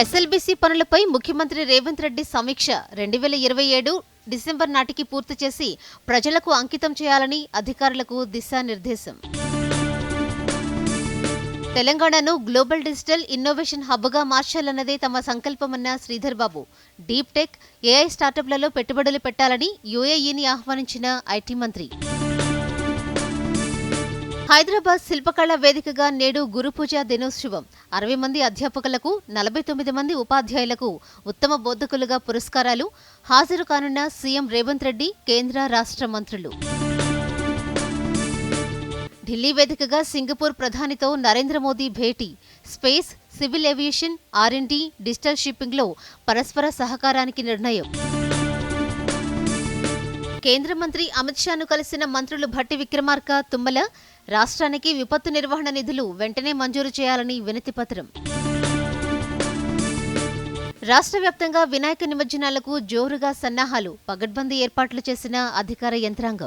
SLBC పనులపై ముఖ్యమంత్రి రేవంత్ రెడ్డి సమీక్ష. రెండు వేల ఇరవై ఏడు డిసెంబర్ నాటికి పూర్తి చేసి ప్రజలకు అంకితం చేయాలని అధికారులకు దిశానిర్దేశం. తెలంగాణను గ్లోబల్ డిజిటల్ ఇన్నోవేషన్ హబ్గా మార్చాలన్నదే తమ సంకల్పమన్న Sridhar Babu. Deep tech AI స్టార్టప్లలో పెట్టుబడులు పెట్టాలని యుఏఈని ఆహ్వానించిన ఐటీ మంత్రి. హైదరాబాద్ శిల్పకళా వేదికగా నేడు గురుపూజ దినోత్సవం. అరవై మంది అధ్యాపకులకు నలభై తొమ్మిది మంది ఉపాధ్యాయులకు ఉత్తమ బోధకులుగా పురస్కారాలు. హాజరు కానున్న సీఎం రేవంత్ రెడ్డి కేంద్ర రాష్ట్ర మంత్రులు. ఢిల్లీ వేదికగా Singapore ప్రధానితో Narendra Modi Beti. Space civil aviation R and D digital షిప్పింగ్లో పరస్పర సహకారానికి నిర్ణయం. కేంద్ర మంత్రి అమిత్ షాను కలిసిన మంత్రులు భట్టి విక్రమార్క తుమ్మల రాష్ట్రానికి విపత్తు నిర్వహణ నిధులు వెంటనే మంజూరు చేయాలని వినతిపత్రం రాష్ట్ర వ్యాప్తంగా వినాయక నిమజ్జనాలకు జోరుగా సన్నాహాలు పగడ్బందీ ఏర్పాట్లు చేసిన అధికార యంత్రాంగం.